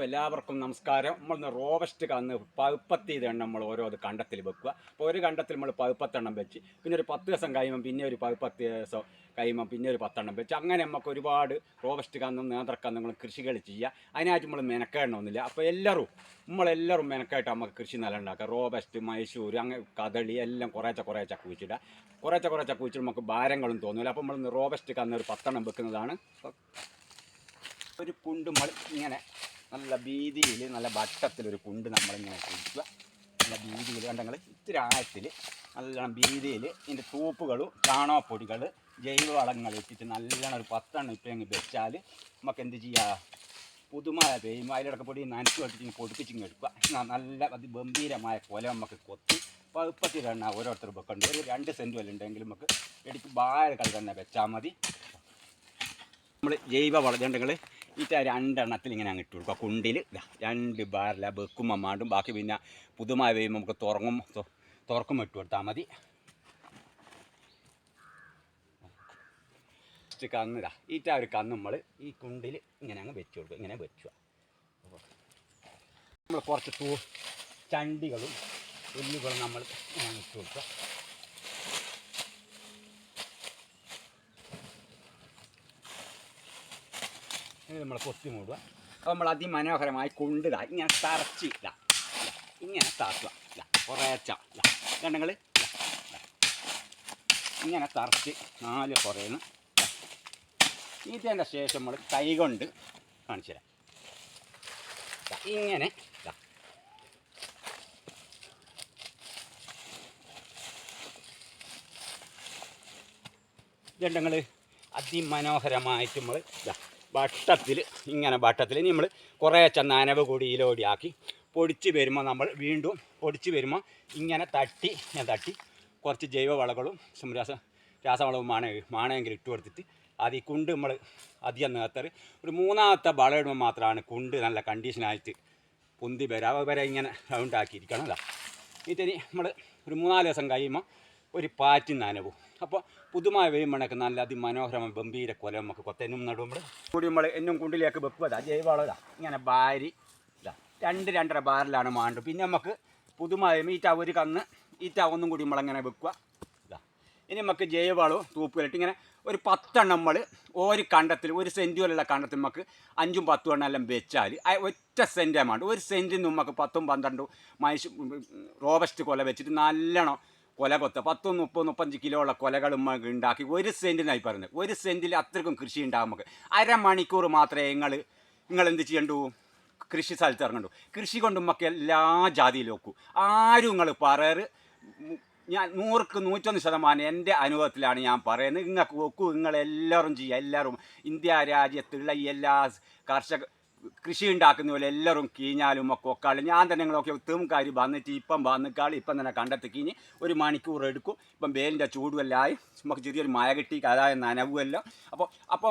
അപ്പോൾ എല്ലാവർക്കും നമസ്കാരം. നമ്മൾ റോബസ്റ്റ് കന്ന് പഴുപ്പത്തിയതാണ് നമ്മൾ ഓരോ അത് കണ്ടത്തിൽ വെക്കുക. അപ്പോൾ ഒരു കണ്ടത്തിൽ നമ്മൾ പതിപ്പത്തെണ്ണം വെച്ച് പിന്നെ ഒരു പത്ത് ദിവസം കഴിയുമ്പം പിന്നെ ഒരു പഴുപ്പത്ത് ദിവസം കഴിയുമ്പം പിന്നെ ഒരു പത്തെണ്ണം വെച്ച്. അങ്ങനെ നമുക്ക് ഒരുപാട് റോബസ്റ്റ് കന്നും നേന്ത്രക്കന്നുകളും കൃഷികൾ ചെയ്യുക അതിനായിട്ട് നമ്മൾ മെനക്കേടണമെന്നില്ല അപ്പോൾ എല്ലാവരും നമ്മളെല്ലാവരും മെനക്കായിട്ട് നമുക്ക് കൃഷി നല്ല ഉണ്ടാക്കുക. റോബസ്റ്റ് മൈസൂർ അങ്ങനെ കദളി എല്ലാം കുറേച്ച കുറേച്ച കുഴിച്ചിടുക. കുറേച്ച കുറേച്ച കുഴിച്ചിട്ട് നമുക്ക് ഭാരങ്ങളും തോന്നില്ല അപ്പോൾ നമ്മൾ റോബസ്റ്റ് കന്ന് ഒരു പത്തെണ്ണം വെക്കുന്നതാണ്. ഒരു കുണ്ട് നമ്മൾ ഇങ്ങനെ നല്ല ഭീതിയിൽ നല്ല വട്ടത്തിലൊരു കുണ്ട് നമ്മളിങ്ങനെ കുഴിക്കുക. നല്ല ഭീതിയിൽ കണ്ടങ്ങൾ ഇത്തിരി ആഴത്തിൽ നല്ലോണം ഭീതിയിൽ ഇതിന്റെ തൂപ്പുകളും ചാണകപ്പൊടികൾ ജൈവവളങ്ങൾ ഇട്ടിട്ട് നല്ലോണം ഒരു പത്തെണ്ണം ഇപ്പം അങ്ങ് വെച്ചാൽ നമുക്ക് എന്ത് ചെയ്യുക പുതുമായ പെയ്യും. അതിലിടക്ക് പൊടി നനച്ചു വെച്ചിട്ട് പൊടിപ്പിച്ചിങ്ങ് എടുക്കുക. നല്ല നല്ല അതിഗംഭീരമായ കൊല നമുക്ക് കൊത്തി പഴുപ്പത്തിലെണ്ണ ഓരോരുത്തർ വെക്കേണ്ട. ഒരു രണ്ട് സെന്റ് വല്ല ഉണ്ടെങ്കിൽ നമുക്ക് ഇടയ്ക്ക് ബാഴ കളി തന്നെ വെച്ചാൽ മതി. നമ്മൾ ജൈവ വളജണ്ടങ്ങൾ ഇറ്റ രണ്ടെണ്ണത്തിൽ ഇങ്ങനെ അങ്ങ് ഇട്ട് കൊടുക്കുക കുണ്ടിൽ ഇതാ രണ്ട് ബാറില വെക്കും അമ്മാണ്ടും ബാക്കി പിന്നെ പുതുമായി വരുമ്പോൾ നമുക്ക് തുറങ്ങും തുറക്കും ഇട്ട് കൊടുത്താൽ മതി. ഫസ്റ്റ് ഇതാ ഈറ്റ ഒരു കന്ന് നമ്മൾ ഈ കുണ്ടിൽ ഇങ്ങനെ അങ്ങ് വെച്ച് കൊടുക്കുക ഇങ്ങനെ വെച്ചു നമ്മൾ കുറച്ച് തൂ ചണ്ടികളും പുല്ലുകളും നമ്മൾ ഇങ്ങനെ ഇട്ട് കൊടുക്കുക. ഇത് നമ്മൾ കൊത്തി മൂടുക. അപ്പോൾ നമ്മൾ അതിമനോഹരമായി കൊണ്ടുക ഇങ്ങനെ തറച്ചില്ല ഇങ്ങനെ തറക്കുക. ഇല്ല കുറേച്ച ഇല്ല കണ്ടങ്ങൾ ഇങ്ങനെ തറച്ച് നാല് കുറയുന്നു ഇതിന്റെ ശേഷം നമ്മൾ കൈ കൊണ്ട് കാണിച്ചു തരാം. ഇങ്ങനെ ദാ. ഇതുണ്ടങ്ങൾ അതിമനോഹരമായിട്ട് നമ്മൾ വട്ടത്തിൽ ഇങ്ങനെ വട്ടത്തിൽ നമ്മൾ കുറേശ്ശെ നനവ് കൂടി ഇലോടി ആക്കി പൊടിച്ച് വരുമ്പോൾ നമ്മൾ വീണ്ടും പൊടിച്ച് വരുമ്പോൾ ഇങ്ങനെ തട്ടി ഞാൻ തട്ടി കുറച്ച് ജൈവ വളങ്ങളും രാസ രാസവളവും മാണ മാണമെങ്കിൽ ഇട്ട് കൊടുത്തിട്ട് അത് ഈ കുണ്ട് നമ്മൾ അധികം നേത്തറ് ഒരു മൂന്നാമത്തെ വളം ഇടുമ്പോൾ മാത്രമാണ് കുണ്ട് നല്ല കണ്ടീഷനായിട്ട് പൊന്തി വരാ. വരെ ഇങ്ങനെ റൗണ്ട് ആക്കിയിരിക്കണം അല്ല ഇനി നമ്മൾ ഒരു മൂന്നാൽ ദിവസം കഴിയുമ്പോൾ ഒരു പാറ്റി നനവും. അപ്പോൾ പുതുമായ വെയ്മണക്ക് നല്ല അതിമനോഹരമായ ഗംഭീര കൊല നമുക്ക് കൊത്തേനും നടുമ്പോൾ കൂടി നമ്മൾ എന്നും കുണ്ടിലേക്ക് വെക്കുക ജൈവവളം ഇങ്ങനെ ബാരി ഇതാ. രണ്ട് രണ്ടര ബാറിലാണ് മാണ്ട് പിന്നെ നമുക്ക് പുതുമായ ഈറ്റ ഒരു കന്ന് ഈറ്റ ഒന്നും കൂടി നമ്മളങ്ങനെ വെക്കുക. ഇതാ. ഇനി നമുക്ക് ജൈവവളവും തൂപ്പുകളിട്ട് ഇങ്ങനെ ഒരു പത്തെണ്ണം നമ്മൾ ഒരു കണ്ടത്തിൽ ഒരു സെന്റ് കണ്ടത്തിൽ നമുക്ക് അഞ്ചും പത്തും എണ്ണം എല്ലാം വെച്ചാൽ ഒറ്റ സെന്റ് എമൗണ്ട് ഒരു സെന്റിന് നമുക്ക് പത്തും പന്ത്രണ്ടും മൈസൂ റോബസ്റ്റ് കൊല വെച്ചിട്ട് നല്ലോണം കൊല കൊത്ത. പത്തും മുപ്പത് മുപ്പത്തഞ്ച് കിലോ ഉള്ള നമുക്ക് ഉണ്ടാക്കി. ഒരു സെന്റിനായി പറഞ്ഞു ഒരു സെന്റിൽ അത്രക്കും കൃഷി ഉണ്ടാകും നമുക്ക്. അരമണിക്കൂർ മാത്രമേ നിങ്ങൾ നിങ്ങൾ എന്ത് ചെയ്യണ്ടു? കൃഷി സ്ഥലത്ത് ഇറങ്ങണ്ടു. കൃഷി കൊണ്ട് നമുക്ക് എല്ലാ ജാതിയിലും നോക്കൂ ആരും നിങ്ങൾ പറയറ് ഞാൻ നൂറുക്ക് നൂറ്റൊന്ന് ശതമാനം എന്റെ അനുഭവത്തിലാണ് ഞാൻ പറയുന്നത്. നിങ്ങൾക്ക് നോക്കൂ നിങ്ങളെല്ലാവരും ചെയ്യുക. എല്ലാവരും ഇന്ത്യ രാജ്യത്തുള്ള എല്ലാ കർഷക കൃഷി ഉണ്ടാക്കുന്ന പോലെ എല്ലാവരും കീഞ്ഞാലും ഒക്കെ ഞാൻ തന്നെ നിങ്ങളൊക്കെ ഒത്തും കാര്യം വന്നിട്ട് ഇപ്പം വന്നിക്കാൾ ഇപ്പം തന്നെ കണ്ടെത്തി. കീഞ്ഞ് ഒരു മണിക്കൂർ എടുക്കും. ഇപ്പം വേലിന്റെ ചൂടുമെല്ലായി നമുക്ക് ചെറിയൊരു മഴ കിട്ടി അതായത് നനവുമെല്ലാം. അപ്പോൾ അപ്പോൾ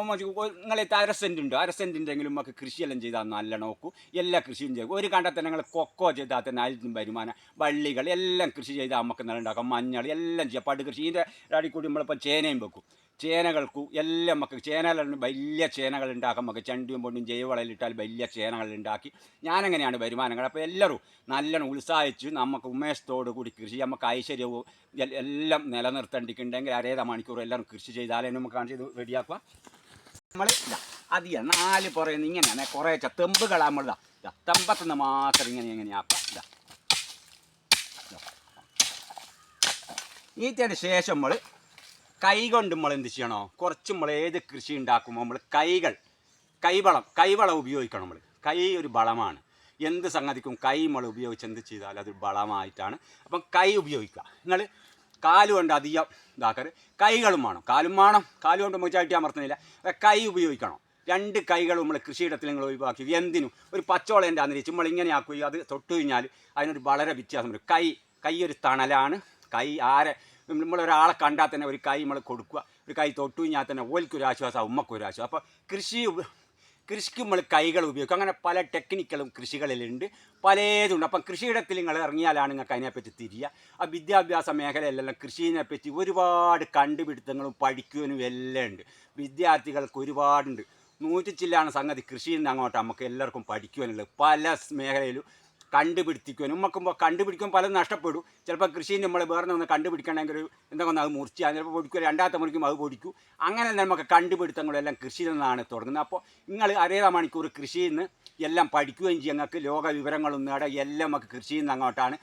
നിങ്ങൾ അര സെന്റ് ഉണ്ട്? അര സെന്റ് ഉണ്ടെങ്കിലും നമുക്ക് കൃഷിയെല്ലാം ചെയ്താൽ നല്ല നോക്കൂ. എല്ലാ കൃഷിയും ചെയ്യും. ഒരു കണ്ടെത്തന്നെ നിങ്ങൾ കൊക്കോ ചെയ്താൽ തന്നെ അതിൽ വരുമാനം. വള്ളികൾ എല്ലാം കൃഷി ചെയ്താൽ നമുക്ക് നല്ല ഉണ്ടാക്കാം. മഞ്ഞൾ എല്ലാം ചെയ്യാം. പടുകൃഷി. ഇതിന്റെ അടിക്കൂടി കൂടി നമ്മളിപ്പോൾ ചേനയും വെക്കും. ചേനകൾക്കും എല്ലാം നമുക്ക് ചേനകളുണ്ട് വലിയ ചേനകൾ ഉണ്ടാക്കാം നമുക്ക്. ചണ്ടിയും പൊണ്ടും ജൈവവളയിലിട്ടാൽ വലിയ ചേനകൾ ഉണ്ടാക്കി ഞാനങ്ങനെയാണ് വരുമാനങ്ങൾ. അപ്പോൾ എല്ലാവരും നല്ലോണം ഉത്സാഹിച്ച് നമുക്ക് ഉമേഷത്തോടു കൂടി കൃഷി നമുക്ക് ഐശ്വര്യവും എല്ലാം നിലനിർത്തേണ്ടിക്കുണ്ടെങ്കിൽ അരേത മണിക്കൂർ എല്ലാവരും കൃഷി ചെയ്താലേ നമുക്ക് കാണിച്ച് ഇത് റെഡിയാക്കുക നമ്മൾ അധികം നാല് പുറയുന്ന ഇങ്ങനെയാണ്. കുറേ ഇതാ ഇതാ തെമ്പത്തുനിന്ന് മാത്രം ഇങ്ങനെ ആക്കാം. ഇതാ. ഈറ്റയുടെ ശേഷം നമ്മൾ കൈ കൊണ്ട് നമ്മൾ എന്ത് ചെയ്യണോ? കുറച്ച് നമ്മൾ ഏത് കൃഷി ഉണ്ടാക്കുമ്പോൾ നമ്മൾ കൈകൾ കൈവളം കൈവളം ഉപയോഗിക്കണം നമ്മൾ. കൈ ഒരു വളമാണ്. എന്ത് സംഗതിക്കും കൈ നമ്മൾ ഉപയോഗിച്ച് എന്ത് ചെയ്താലും അത് ബളമായിട്ടാണ് അപ്പം കൈ ഉപയോഗിക്കുക. നിങ്ങൾ കാലുകൊണ്ട് അധികം ഇതാക്കരുത്. കൈകളും വേണം. കാലും വേണം. കാലുകൊണ്ട് ചവിട്ടി അമർത്തുന്നില്ല. കൈ ഉപയോഗിക്കണം. രണ്ട് കൈകളും നമ്മൾ കൃഷിയിടത്തിൽ നിങ്ങൾ ഒഴിവാക്കി. എന്തിനും? ഒരു പച്ചോളേന്റെ അന്നിരിച്ച് നമ്മൾ ഇങ്ങനെ ആക്കുകയും അത് തൊട്ട് കഴിഞ്ഞാൽ അതിനൊരു വളരെ വ്യത്യാസം വരും കൈ കൈ ഒരു തണലാണ്. കൈ ആരെ നമ്മളൊരാളെ കണ്ടാൽ തന്നെ ഒരു കൈ നമ്മൾ കൊടുക്കുക. ഒരു കൈ തൊട്ടു കഴിഞ്ഞാൽ തന്നെ ഓൽക്കൊരു ആശ്വാസം ഉമ്മക്കൊരു ആശ്വാസം അപ്പോൾ കൃഷി കൃഷിക്ക് നമ്മൾ കൈകൾ ഉപയോഗിക്കും. അങ്ങനെ പല ടെക്നിക്കലും കൃഷികളിലുണ്ട്. പലതുണ്ട്. അപ്പം കൃഷിയിടത്തിൽ നിങ്ങൾ ഇറങ്ങിയാലാണ് നിങ്ങൾക്ക് അതിനെപ്പറ്റി തിരിയുക. ആ വിദ്യാഭ്യാസ മേഖലയിലെല്ലാം കൃഷിയെ പറ്റി ഒരുപാട് കണ്ടുപിടുത്തങ്ങളും പഠിക്കുവാനും എല്ലാം ഉണ്ട്. വിദ്യാർത്ഥികൾക്ക് ഒരുപാടുണ്ട്. നൂറ്റി ചില്ലാണ് സംഗതി കൃഷിയിൽ നിന്ന് അങ്ങോട്ട് നമുക്ക് എല്ലാവർക്കും പഠിക്കുവാനുള്ളത്. പല മേഖലയിലും കണ്ടുപിടിപ്പിക്കുവാനും നമുക്കുമ്പോൾ കണ്ടുപിടിക്കും പലതും നഷ്ടപ്പെടും. ചിലപ്പോൾ കൃഷി നമ്മൾ വേറെ ഒന്ന് കണ്ടുപിടിക്കണമെങ്കിൽ ഒരു ഒന്ന് അത് മുറിച്ചാൽ ചിലപ്പോൾ പൊടിക്കും രണ്ടാമത്തെ മണിക്കും അത് പൊടിക്കും. അങ്ങനെ നമുക്ക് കണ്ടുപിടുത്തങ്ങളെല്ലാം കൃഷിയിൽ നിന്നാണ് തുടങ്ങുന്നത്. അപ്പോൾ നിങ്ങൾ അരേത മണിക്കൂർ കൃഷിയിൽ നിന്ന് എല്ലാം പഠിക്കുകയും ചെയ്യും. ഞങ്ങൾക്ക് ലോക വിവരങ്ങളും നേടാം എല്ലാം നമുക്ക് കൃഷിയിൽ നിന്ന് അങ്ങോട്ടാണ്.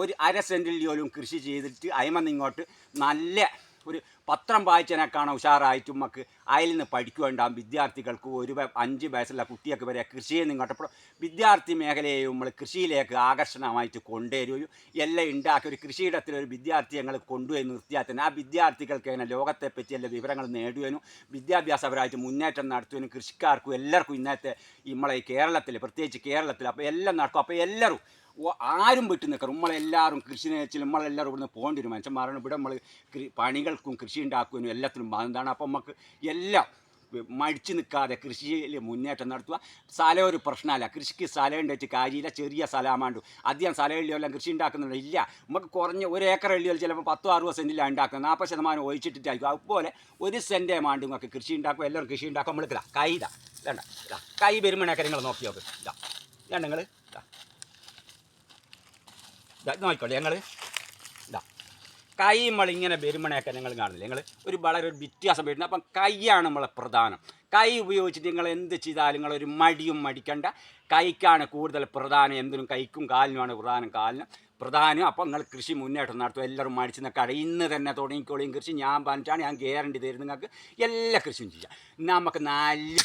ഒരു അര സെന്റിൽ പോലും കൃഷി ചെയ്തിട്ട് അയമന്ന് ഇങ്ങോട്ട് നല്ല ഒരു പത്രം വായിച്ചതിനേക്കാണ് ഉഷാറായിട്ടും നമുക്ക് അതിൽ നിന്ന് പഠിക്കുകയുണ്ടാകും വിദ്യാർത്ഥികൾക്ക് ഒരു അഞ്ച് വയസ്സുള്ള കുട്ടിയൊക്കെ വരെ നിന്ന് ഇങ്ങോട്ട് വിദ്യാർത്ഥി മേഖലയെ നമ്മൾ കൃഷിയിലേക്ക് ആകർഷണമായിട്ട് കൊണ്ടുവരികയും എല്ലാം ഉണ്ടാക്കി ഒരു കൃഷിയിടത്തിൽ ഒരു വിദ്യാർത്ഥി ഞങ്ങൾ കൊണ്ടുപോയി നിർത്തിയാൽ തന്നെ ആ വിദ്യാർത്ഥികൾക്ക് അങ്ങനെ ലോകത്തെപ്പറ്റി എല്ലാ വിവരങ്ങൾ നേടുവാനും വിദ്യാഭ്യാസപരമായിട്ട് മുന്നേറ്റം നടത്തുവാനും കൃഷിക്കാർക്കും എല്ലാവർക്കും ഇന്നത്തെ നമ്മളെ കേരളത്തിൽ പ്രത്യേകിച്ച് കേരളത്തിൽ അപ്പോൾ എല്ലാം നടക്കും. അപ്പോൾ എല്ലാവരും ആരും വിട്ടു നിൽക്കണം നമ്മളെല്ലാവരും കൃഷി നെച്ചിൽ നമ്മളെല്ലാവരും ഇവിടുന്ന് പോകേണ്ടി വരും. മനുഷ്യന്മാരാണ് ഇവിടെ നമ്മൾ പണികൾക്കും കൃഷി ഉണ്ടാക്കുവാനും എല്ലാത്തിനും എന്താണ് അപ്പം നമുക്ക് എല്ലാം മടിച്ചു നിൽക്കാതെ കൃഷിയിൽ മുന്നേറ്റം നടത്തുക. സ്ഥലം ഒരു പ്രശ്നമല്ല. കൃഷിക്ക് സ്ഥലം ഉണ്ടെച്ച് കാര്യമില്ല. ചെറിയ സ്ഥലമാണ്ടു അധികം സ്ഥലം എല്ലാം കൃഷി ഉണ്ടാക്കുന്നുണ്ട്? ഇല്ല. നമുക്ക് കുറഞ്ഞ ഒരു ഏക്കർ എള്ളിയോ ചിലപ്പോൾ പത്തോ അറുപത് സെന്റിലാണ് ഉണ്ടാക്കുന്നത്. നാൽപ്പത് ശതമാനം ഒഴിച്ചിട്ടിട്ടായിരിക്കും. അതുപോലെ ഒരു സെന്റേ മാണ്ട് നമുക്ക് കൃഷി ഉണ്ടാക്കും എല്ലാവരും കൃഷി ഉണ്ടാക്കും നമ്മൾ ഇതാ കൈ ഇതാ വേണ്ട ഇതാ കൈ വരുമ്പോഴൊക്കെ നിങ്ങൾ നോക്കി നോക്ക്. ഇതാ ഇതാ നിങ്ങൾ ഇതാ ഇതാ ഞങ്ങൾ കൈ നമ്മളിങ്ങനെ വരുമ്പോഴൊക്കെ നിങ്ങൾ കാണുന്നില്ല? നിങ്ങൾ ഒരു വളരെ ഒരു വ്യത്യാസം വരുന്നത് അപ്പം കൈയാണ് നമ്മളെ പ്രധാനം. കൈ ഉപയോഗിച്ചിട്ട് നിങ്ങൾ എന്ത് ചെയ്താലും ഒരു മടിയും മടിക്കണ്ട. കൈക്കാണ് കൂടുതൽ പ്രധാനം. എന്തിനും കൈക്കും കാലിനുമാണ് പ്രധാനം. കാലിനും പ്രധാനം. അപ്പം നിങ്ങൾ കൃഷി മുന്നേറ്റം നടത്തും എല്ലാവരും മടിച്ച് നിൽക്കാതെ. ഇന്ന് തന്നെ തുടങ്ങിക്കോളിയും കൃഷി. ഞാൻ പറഞ്ഞിട്ടാണ് ഞാൻ ഗ്യാരണ്ടി തരും നിങ്ങൾക്ക് എല്ലാ കൃഷിയും ചെയ്യാം. നമുക്ക് നല്ല